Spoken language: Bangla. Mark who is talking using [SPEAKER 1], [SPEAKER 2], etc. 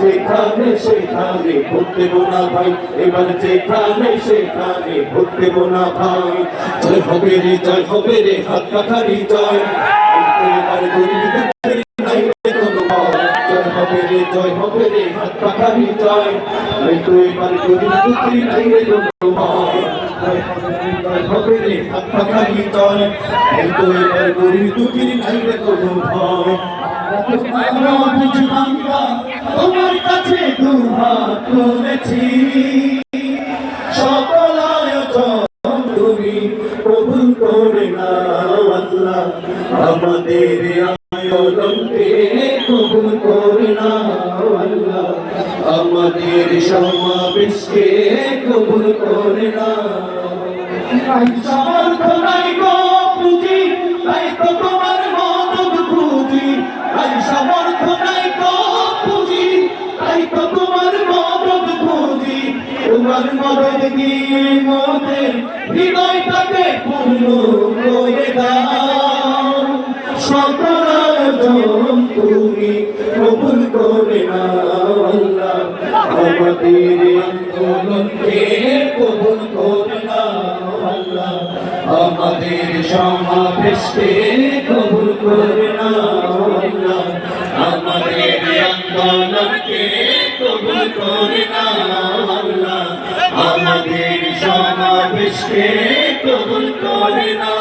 [SPEAKER 1] যেখানে সেখানে না যেখানে সেখানে ভুলতে না ভাই। জয় হবে রে জয় হবে রে হাত পাখারি জয়। এবার জয় হবে রে জয় হবে রে হাত পাখারি জয়। এই তো এবার গরিব দুঃখের নাই রে কোনো হবে রে, হাত পাখারি জয়। তোমার কাছে দু হাত তুলেছি সকল আয়োজন তুমি কবুল করে আল্লাহ আমাদের আয়োজনকে কবুল করে আল্লাহ আমাদের সমাবেশকে কবুল করে না তোমার মদত দিয়ে মদের হৃদয়টাকে পূর্ণ করে দাও সকল আয়োজন তুমি কবুল আমাদের সমাবেশকে কবুল করে না করে আল্লাহ। আমাদের সমাবেশকে কবুল করে না